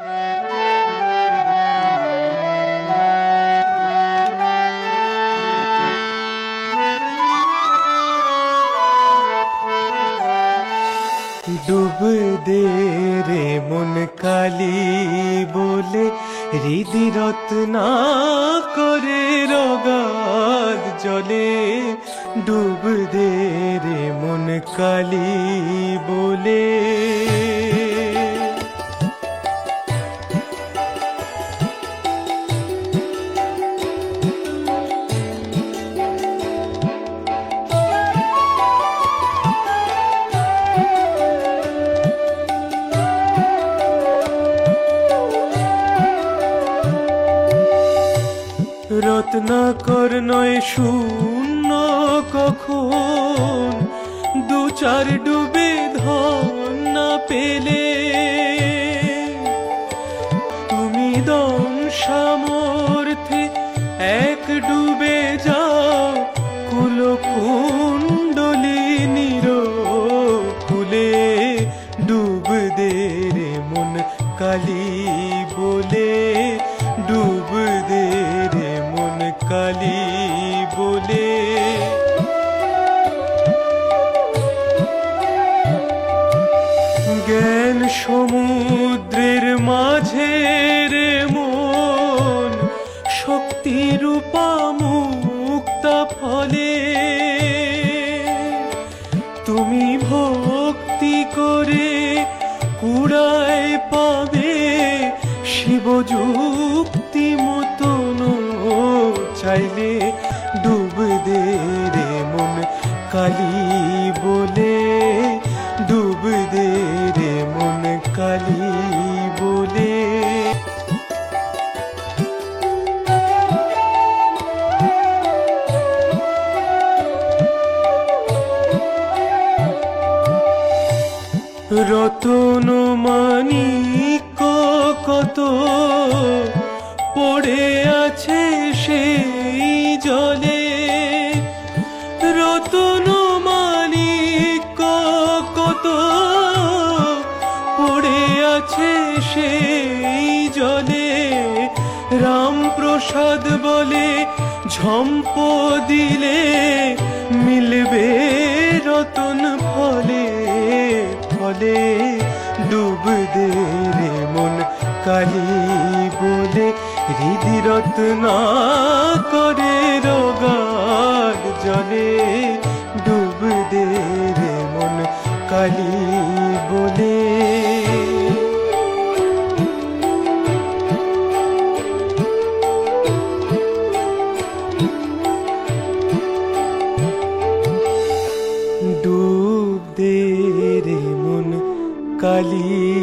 ডুব দে রে মন কালি বলে হৃদি রত্না করে রগাদ জলে ডুব দে রে মন কালি বলে রত্নাকর নয় শূন্য কখন। দু চার ডুবে ধন না পেলে তুমি দম সামর্থে এক ডুবে যাও। কুল কুণ্ডলি নির কুলে ডুব দে রে মন কালী বলে ডুব দে কালী বলে। জ্ঞান সমুদ্রের মাঝে রে মন শক্তি রূপা মুক্তা ফলে। তুমি ভক্তি করে কুড়ায় পাবে শিব যুক্তি মতন চাইলে ডুব দে রে মন কালী বলে। ডুব দে রে মন কালী বলে। রতন মানিক কত পড়ে আছে জলে রতন মানিক কত পড়ে আছে সেই জলে। রামপ্রসাদ বলে ঝম্প দিলে মিলবে রতন ফলে ফলে ডুব দে রে মন কালী। বলে হৃদি রত্না করে রোগার জলে ডুব দে রে মন কালী বলে। ডুব দে রে মন কালী